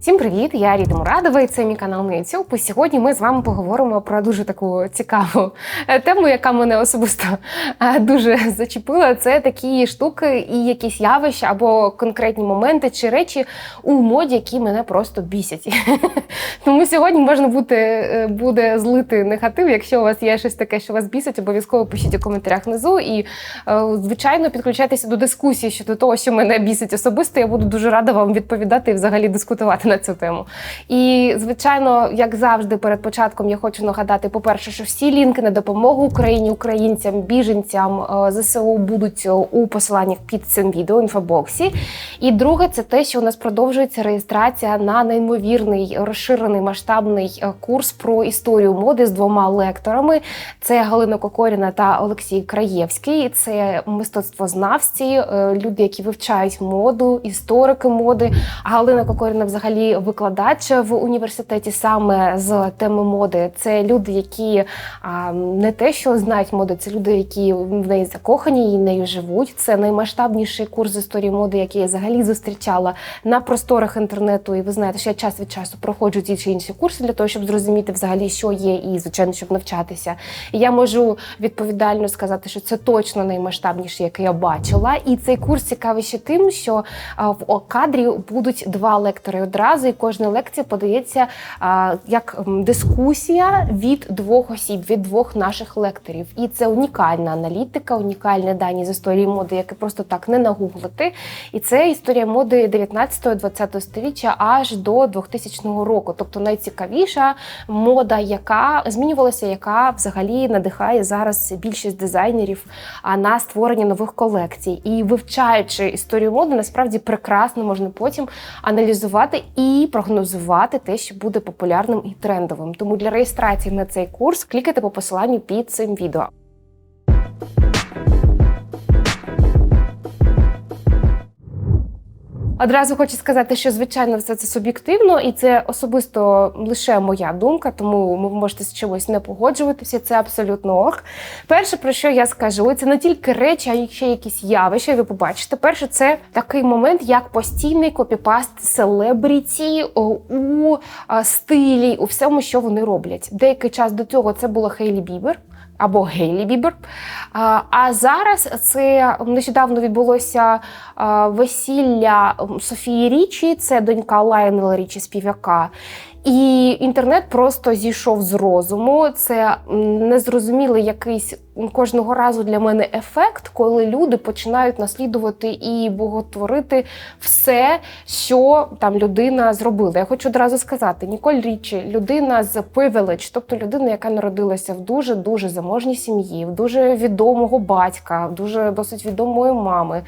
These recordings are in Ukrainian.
Всім привіт! Я Ріта Мурадова і це мій канал на YouTube. Сьогодні ми з вами поговоримо про дуже таку цікаву е, тему, яка мене особисто е, дуже зачепила. Це такі штуки і якісь явища або конкретні моменти чи речі у моді, які мене просто бісять. Тому сьогодні можна бути, е, буде злити негатив. Якщо у вас є щось таке, що вас бісить, обов'язково пишіть у коментарях внизу. І, звичайно, підключайтеся до дискусії щодо того, що мене бісить особисто. Я буду дуже рада вам відповідати і взагалі дискутувати на цю тему. І звичайно, як завжди, перед початком я хочу нагадати: по-перше, що всі лінки на допомогу Україні, українцям, біженцям е, ЗСУ будуть е, у посиланнях під цим відео інфобоксі. І друге, це те, що у нас продовжується реєстрація на неймовірний розширений масштабний е, курс про історію моди з двома лекторами. Це Галина Кокоріна та Олексій Краєвський. Це мистецтвознавці, люди, які вивчають моду, історики моди. А Галина Кокоріна взагалі викладач в університеті саме з теми моди. Це люди, які не те, що знають моду, це люди, які в неї закохані і нею живуть. Це наймасштабніший курс з історії моди, який я взагалі зустрічала на просторах інтернету. І ви знаєте, що я час від часу проходжу ті чи інші курси для того, щоб зрозуміти взагалі, що є, і звичайно, щоб навчатися. І я можу відповідально сказати, що це точно наймасштабніший, який я бачила. І цей курс цікавий ще тим, що в кадрі будуть два лектори одразу, і кожна лекція подається а, як дискусія від двох осіб, від двох наших лекторів. І це унікальна аналітика, унікальні дані з історії моди, які просто так не нагуглити. І це історія моди 19-20 століття аж до 2000 року. Тобто найцікавіша мода, яка змінювалася, яка взагалі надихає зараз більшість дизайнерів на створення нових колекцій. І вивчаючи історію моди, насправді прекрасно можна потім аналізувати і прогнозувати те, що буде популярним і трендовим. Тому для реєстрації на цей курс клікайте по посиланню під цим відео. Одразу хочу сказати, що звичайно все це суб'єктивно, і це особисто лише моя думка, тому ви можете з чимось не погоджуватися. Це абсолютно ок. Перше, про що я скажу, це не тільки речі, а й ще якісь явища. Ви побачите. Перше, це такий момент, як постійний копіпаст селебріті у стилі, у всьому, що вони роблять. Деякий час до цього це було Хейлі Бібер або Гейлі Бібер. А, зараз це нещодавно відбулося весілля Софії Річі, це донька Лайонела Річі, співака. І інтернет просто зійшов з розуму. Це незрозумілий якийсь кожного разу для мене ефект, коли люди починають наслідувати і боготворити все, що там людина зробила. Я хочу одразу сказати: Ніколь Річі, людина з privilege, тобто людина, яка народилася в дуже дуже заможній сім'ї, в дуже відомого батька, в дуже досить відомої мами,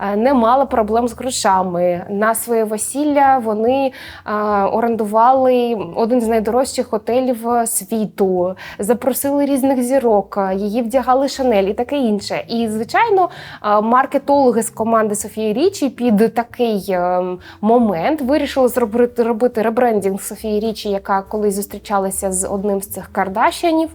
е, не мала проблем з грошами. На своє весілля вони е, орендували один з найдорожчих готелів світу, запросили різних зірок, її вдягали Шанель і таке інше. І звичайно, е, маркетологи з команди Софії Річі під такий е, момент вирішили зробити робити ребрендінг Софії Річі, яка колись зустрічалася з одним з цих Кардашянів,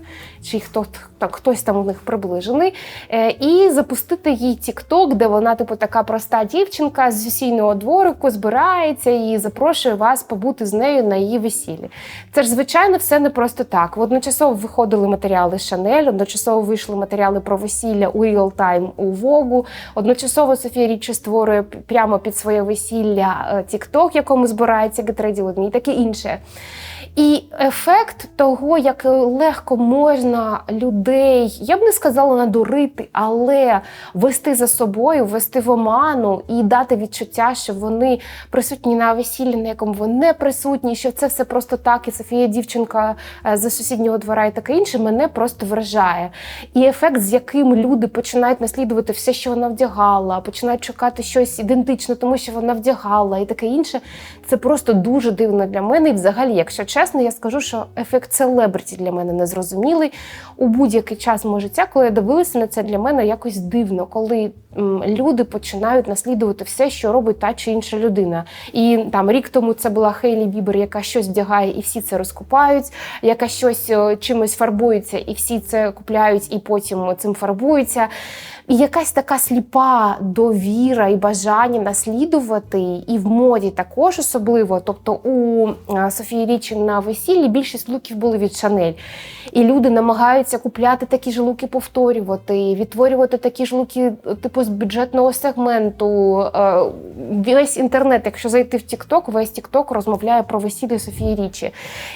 чи хто так хтось там у них приближений, е, і запустити їй TikTok, де вона, типу, така проста дівчинка з весільного дворику збирається і запрошує вас побути з нею на її весіллі. Це ж звичайно все не просто так. Одночасово виходили матеріали Шанель, одночасово вийшли матеріали про весілля у Real Time у Вогу. Одночасово Софія Річі створює прямо під своє весілля е, TikTok, в якому збирається Гетреді Лудмі, і таке інше. І ефект того, як легко можна людей, я б не сказала надурити, але вести за собою, вести в оману і дати відчуття, що вони присутні на весіллі, на якому вони присутні, що це все просто так, і Софія дівчинка е, за сусіднього двора і таке інше, мене просто вражає. І ефект, з яким люди починають наслідувати все, що вона вдягала, починають шукати щось ідентичне, тому що вона вдягала і таке інше, це просто дуже дивно для мене. І взагалі, якщо чесно, я скажу, що ефект селебриті для мене незрозумілий. у будь-який час мого життя, коли я дивилася на це, для мене якось дивно, коли люди починають наслідувати все, що робить та чи інша людина. І там рік тому це була Хейлі Бібер, яка щось вдягає, і всі це розкупають, яка щось е, чимось фарбується, і всі це купляють, і потім цим фарбуються. І якась така сліпа довіра і бажання наслідувати, і в моді також особливо. Тобто у Софії Річі на весіллі більшість луків були від Шанель. І люди намагаються купляти такі ж луки, повторювати, відтворювати такі ж луки, типу з бюджетного сегменту. Е, Весь інтернет, якщо зайти в TikTok, весь TikTok розмовляє про весілля Софії Річі.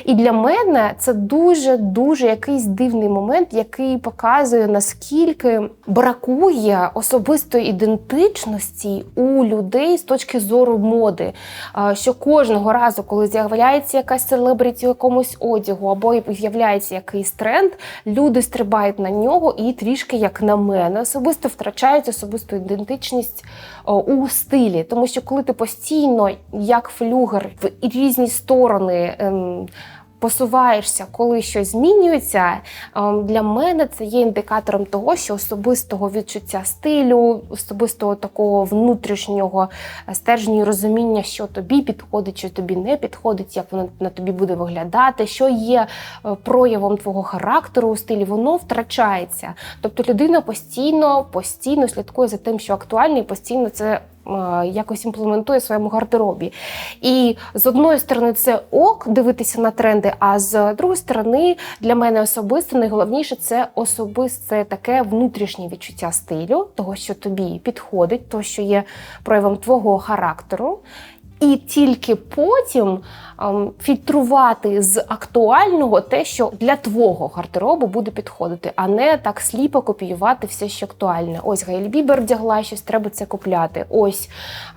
І для мене це дуже дуже якийсь дивний момент, який показує наскільки бракує особистої ідентичності у людей з точки зору моди. Що кожного разу, коли з'являється якась селебриті у якомусь одягу, або з'являється якийсь тренд, люди стрибають на нього і трішки, як на мене, особисто втрачають особисту ідентичність у стилі. Тому що коли ти постійно, як флюгер, в різні сторони. Посуваєшся, коли щось змінюється. ем, Для мене це є індикатором того, що особистого відчуття стилю, особистого такого внутрішнього е, стержня і розуміння, що тобі підходить, що тобі не підходить, як воно на тобі буде виглядати, що є е, проявом твого характеру у стилі, воно втрачається. Тобто людина постійно, постійно слідкує за тим, що актуально, і постійно це якось імплементує в своєму гардеробі. І з одної сторони, це ок дивитися на тренди, а з другої сторони, для мене особисто найголовніше це особисте таке внутрішнє відчуття стилю, того, що тобі підходить, того, що є проявом твого характеру. І тільки потім фільтрувати з актуального те, що для твого гардеробу буде підходити, а не так сліпо копіювати все, що актуальне. Ось Гайль Бібер вдягла щось, треба це купляти. Ось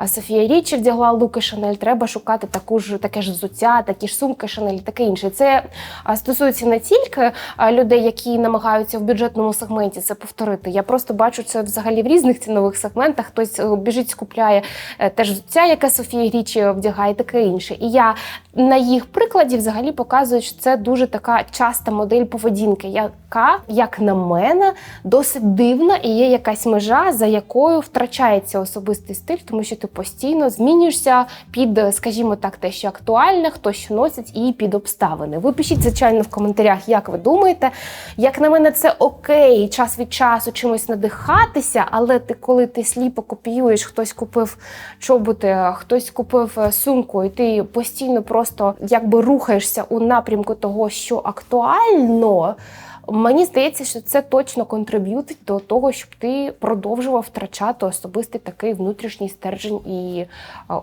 Софія Річі вдягла луки Шанель, треба шукати таку ж таке ж взуття, такі ж сумки Шанель, таке інше. Це стосується не тільки людей, які намагаються в бюджетному сегменті це повторити. Я просто бачу це взагалі в різних цінових сегментах. Хтось е, біжить, скупляє е, теж взуття, яке Софія Річі вдягає, таке інше. І я на їх прикладі взагалі показують, що це дуже така часта модель поведінки, яка, як на мене, досить дивна і є якась межа, за якою втрачається особистий стиль, тому що ти постійно змінюєшся під, скажімо так, те, що актуальне, хто що носить, і під обставини. Ви пишіть, звичайно, в коментарях, як ви думаєте. Як на мене, це окей, час від часу чимось надихатися, але ти, коли ти сліпо копіюєш, хтось купив чоботи, хтось купив е, сумку, і ти постійно просто якби рухаєшся у напрямку того, що актуально. Мені здається, що це точно контриб'ютить до того, щоб ти продовжував втрачати особистий такий внутрішній стержень і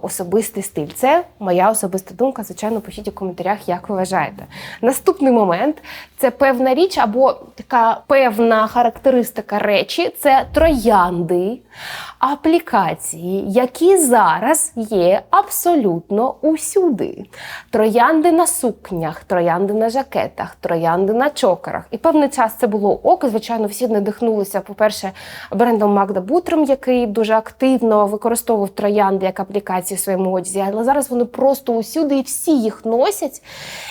особистий стиль. Це моя особиста думка. Звичайно, пишіть у коментарях, як ви вважаєте. Наступний момент це певна річ або така певна характеристика речі це троянди, аплікації, які зараз є абсолютно усюди. Троянди на сукнях, троянди на жакетах, троянди на чокерах. І певний час це було ок. Звичайно, всі надихнулися, по-перше, брендом Магда Бутрем, який дуже активно використовував троянди як аплікації в своєму одязі. Але зараз вони просто усюди і всі їх носять.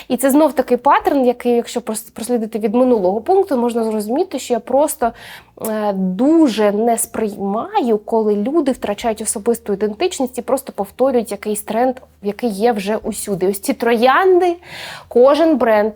І це знов такий паттерн, який, якщо прослідити від минулого пункту, можна зрозуміти, що я просто дуже не сприймаю, коли люди втрачають особисту ідентичність і просто повторюють якийсь тренд, який є вже усюди. Ось ці троянди, кожен бренд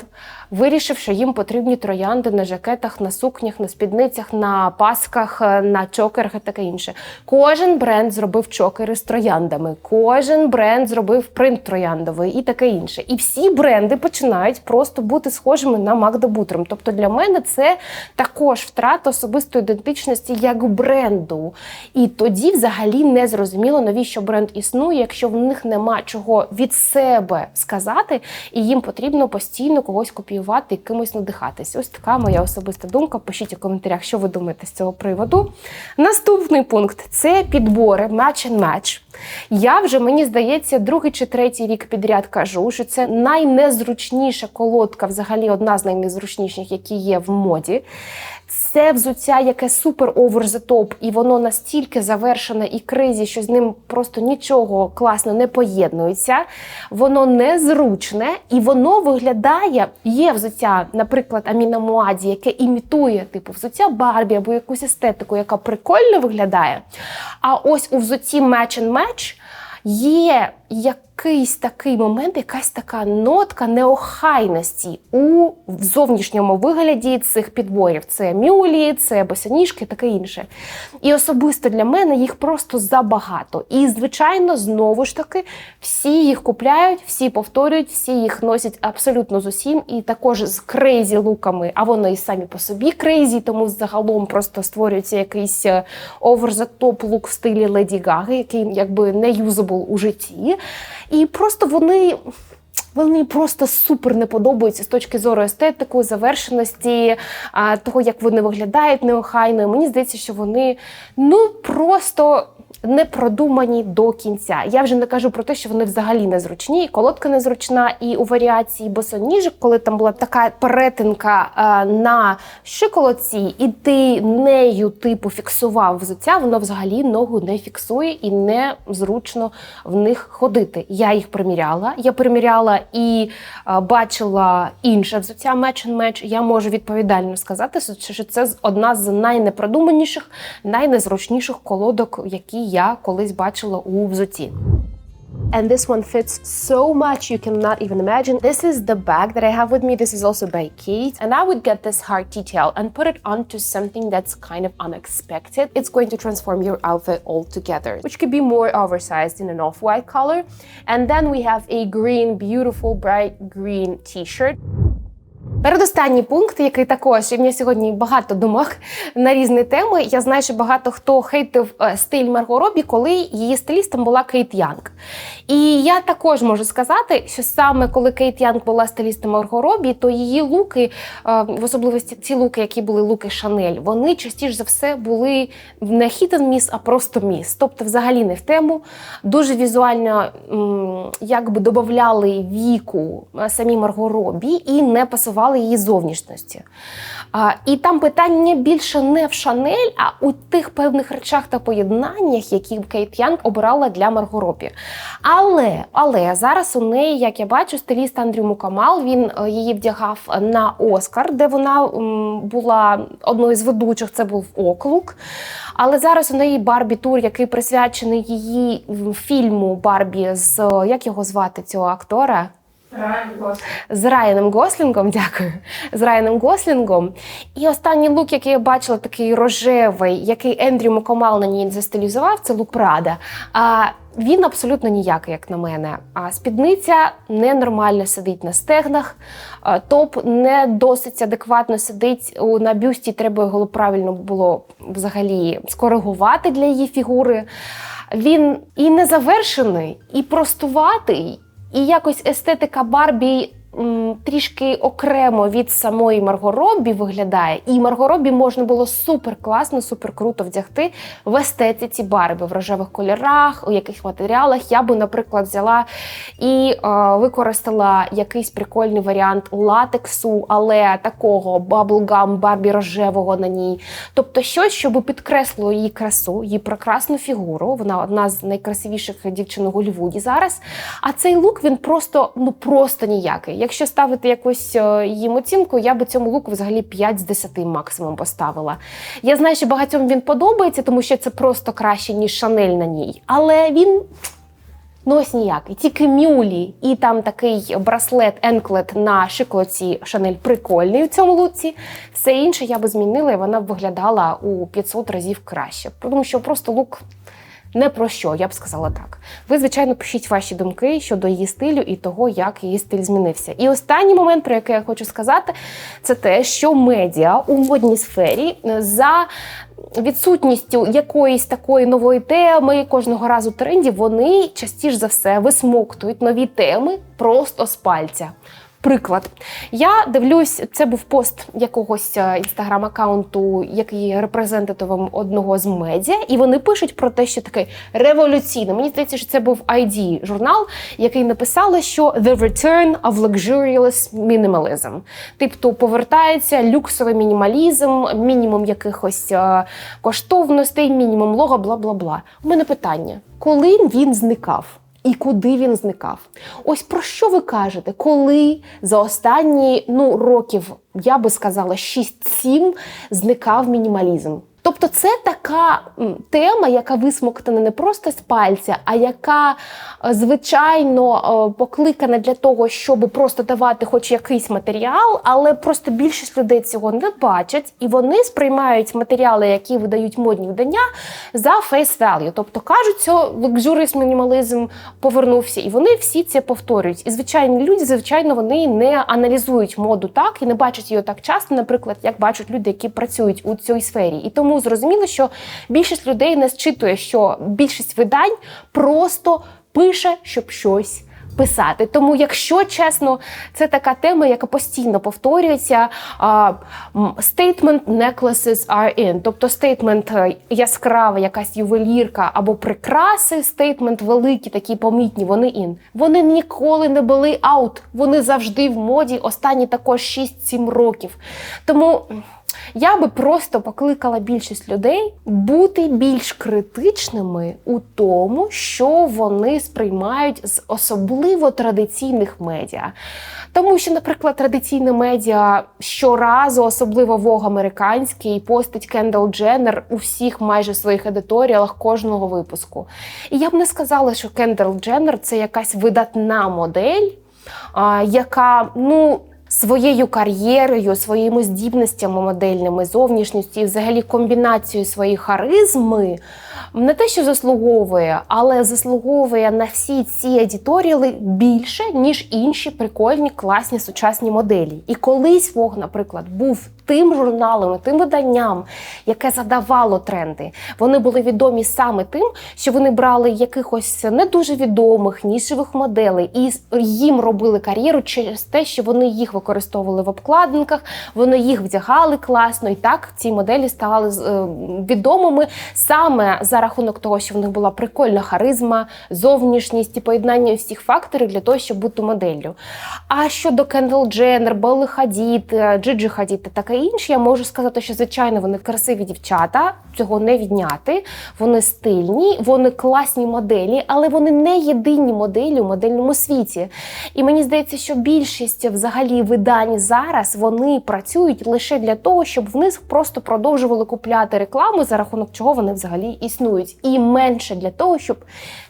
вирішив, що їм потрібні троянди на жакетах, на сукнях, на спідницях, на пасках, е, на чокерах і таке інше. Кожен бренд зробив чокери з трояндами, кожен бренд зробив принт трояндовий і таке інше. І всі бренди починають просто бути схожими на Магда Бутрем. Тобто для мене це також втрата особистої ідентичності як бренду. І тоді взагалі не зрозуміло, навіщо бренд існує, якщо в них нема чого від себе сказати, і їм потрібно постійно когось копіювати і кимось надихатись. Ось така моя особиста думка. Пишіть у коментарях, що ви думаєте з цього приводу. Наступний пункт це підбори match and match. Я вже мені здається, другий чи третій рік підряд кажу, що це найнезручніша колодка, взагалі одна з найнезручніших, які є в моді. Це взуття, яке супер over the top, і воно настільки завершене і кризі, що з ним просто нічого класно не поєднується. Воно незручне і воно виглядає. Є взуття, наприклад, Аміна Муаді, яке імітує типу взуття Барбі або якусь естетику, яка прикольно виглядає. А ось у взутті Match and Match є якийсь такий момент, якась така нотка неохайності у зовнішньому вигляді цих підборів. Це мюлі, це босоніжки, таке інше. І особисто для мене їх просто забагато. І, звичайно, знову ж таки, всі їх купляють, всі повторюють, всі їх носять абсолютно з усім, і також з крейзі луками, а вони і самі по собі крейзі, тому загалом просто створюється якийсь the top лук в стилі Леді Гаги, який якби не юзабл у житті. І просто вони. Вони просто супер не подобаються з точки зору естетику, завершеності, того, як вони виглядають неохайно. І Мені здається, що вони ну просто не продумані до кінця. Я вже не кажу про те, що вони взагалі незручні, і колодка незручна, і у варіації босоніжок, коли там була така перетинка а, на шиколоці, і ти нею типу фіксував взуття, воно взагалі ногу не фіксує і не зручно в них ходити. Я їх приміряла. Я приміряла і а, бачила інше взуття and Match. Я можу відповідально сказати, що це одна з найнепродуманіших, найнезручніших колодок, які я колись бачила у взутті. And this one fits so much you cannot even imagine. This is the bag that I have with me. This is also by Kate. And I would get this heart detail and put it onto something that's kind of unexpected. It's going to transform your outfit altogether, which could be more oversized in an off-white color. And then we have a green, beautiful, bright green t-shirt. Передостанній пункт, який також і в мене сьогодні багато думок на різні теми. Я знаю, що багато хто хейтив е, стиль Марго Робі, коли її стилістом була Кейт Янг. І я також можу сказати, що саме коли Кейт Янг була стилістом Марго Робі, то її луки, е, в особливості ці луки, які були луки Шанель, вони частіше за все були не hidden miss, а просто міс. Тобто, взагалі не в тему. Дуже візуально якби додавали віку е, самі Марго Робі і не пасували її зовнішності. І там питання більше не в Шанель, а у тих певних речах та поєднаннях, які Кейт Янг обирала для Марго. Але але зараз у неї, як я бачу, стиліст Андрю Мукамал він е, її вдягав на Оскар, де вона була одною з ведучих. Це був оклук. Але зараз у неї Барбі тур, який присвячений її фільму Барбі з як його звати цього актора. З Райаном Гослінгом, дякую. З Райаном Гослінгом. І останній лук, який я бачила, такий рожевий, який Ендрю Мокомал на ній застилізував, це лук Прада. А він абсолютно ніякий, як на мене. А спідниця ненормально сидить на стегнах, топ не досить адекватно сидить на бюсті. Треба його правильно було взагалі скоригувати для її фігури. Він і незавершений, і простуватий. І якось естетика Барбі трішки окремо від самої Марго Робі виглядає. І Марго Робі можна було супер класно, супер круто вдягти в естетиці Барбі в рожевих кольорах, у яких матеріалах. Я би, наприклад, взяла і е, використала якийсь прикольний варіант латексу, але такого баблгам Барбі рожевого на ній. Тобто щось, щоб підкреслило її красу, її прекрасну фігуру. Вона одна з найкрасивіших дівчин у Голлівуді зараз. А цей лук він просто ну просто ніякий. Якщо ставити якусь е, їм оцінку, я би цьому луку взагалі 5 з 10 максимум поставила. Я знаю, що багатьом він подобається, тому що це просто краще, ніж Шанель на ній. Але він. Ну, ось ніякий. Тільки мюлі і там такий браслет енклет на шиколоці Шанель прикольний у цьому луці. Все інше я би змінила, і вона б виглядала у 500 разів краще. Тому що просто лук не про що, я б сказала так. Ви, звичайно, пишіть ваші думки щодо її стилю і того, як її стиль змінився. І останній момент, про який я хочу сказати, це те, що медіа у модній сфері е, за відсутністю якоїсь такої нової теми кожного разу трендів, вони частіше за все висмоктують нові теми просто з пальця. Наприклад, я дивлюсь, це був пост якогось інстаграм-аккаунту, який є репрезентативом одного з медіа, і вони пишуть про те, що таке революційне. Мені здається, що це був ID журнал, який написали, що «The return of luxurious minimalism». Тобто повертається люксовий мінімалізм, мінімум якихось е, коштовностей, мінімум лого, бла бла бла. У мене питання: коли він зникав? І куди він зникав? Ось про що ви кажете, коли за останні ну років, я би сказала, 6-7 зникав мінімалізм? Тобто це така тема, яка висмоктана не просто з пальця, а яка е, звичайно е, покликана для того, щоб просто давати хоч якийсь матеріал, але просто більшість людей цього не бачать, і вони сприймають матеріали, які видають модні видання, за face value. Тобто кажуть, що luxurious мінімалізм повернувся, і вони всі це повторюють. І звичайні люди, звичайно, вони не аналізують моду так і не бачать її так часто, наприклад, як бачать люди, які працюють у цій сфері. І тому зрозуміло, що більшість людей не зчитує, що більшість видань просто пише, щоб щось. Писати, тому, якщо чесно, це така тема, яка постійно повторюється. Statement necklaces are in. Тобто стейтмент яскрава, якась ювелірка або прикраси, стейтмент великі, такі помітні, вони in. Вони ніколи не були out. Вони завжди в моді останні також 6-7 років. Тому. Я би просто покликала більшість людей бути більш критичними у тому, що вони сприймають з особливо традиційних медіа. Тому що, наприклад, традиційне медіа щоразу, особливо вог американський, постить Кендал Дженнер у всіх майже своїх едиторіалах кожного випуску. І я б не сказала, що Кендал Дженнер це якась видатна модель, яка ну. Своєю кар'єрою, своїми здібностями модельними, зовнішністю і взагалі комбінацією своєї харизми не те, що заслуговує, але заслуговує на всі ці едіторіали більше, ніж інші прикольні, класні сучасні моделі. І колись Вог, наприклад, був тим журналом, тим виданням, яке задавало тренди. Вони були відомі саме тим, що вони брали якихось не дуже відомих нішевих моделей і їм робили кар'єру через те, що вони їх використовували в обкладинках, вони їх вдягали класно, і так ці моделі стали е, відомими саме за рахунок того, що в них була прикольна харизма, зовнішність і поєднання всіх факторів для того, щоб бути моделлю. А щодо Кендал Дженнер, Белли Хадід, Джиджи Хадід та таке інше, я можу сказати, що звичайно вони красиві дівчата, цього не відняти. Вони стильні, вони класні моделі, але вони не єдині моделі у модельному світі. І мені здається, що більшість взагалі видань зараз вони працюють лише для того, щоб в них просто продовжували купляти рекламу, за рахунок чого вони взагалі існують, і менше для того, щоб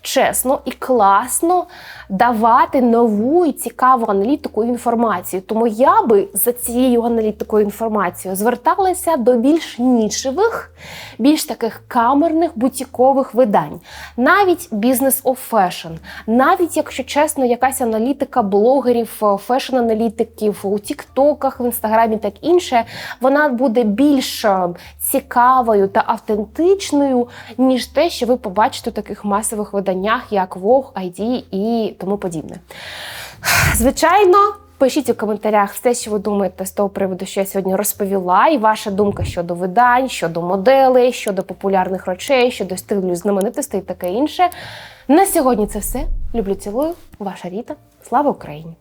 чесно і класно давати нову і цікаву аналітику інформацію. Тому я би за цією аналітикою інформацією зверталася до більш нішевих, більш таких камерних бутікових видань, навіть бізнес of fashion, навіть якщо чесно, якась аналітика блогерів, фешн-аналітиків у Тіктоках, в інстаграмі, так інше, вона буде більш е, цікавою та автентичною, ніж те, що ви побачите у таких масових виданнях, як Vogue, ID і тому подібне. Звичайно. Пишіть у коментарях все, що ви думаєте з того приводу, що я сьогодні розповіла, і ваша думка щодо видань, щодо моделей, щодо популярних речей, щодо стилю знаменитостей і таке інше. На сьогодні це все. Люблю, цілую, ваша Ріта. Слава Україні!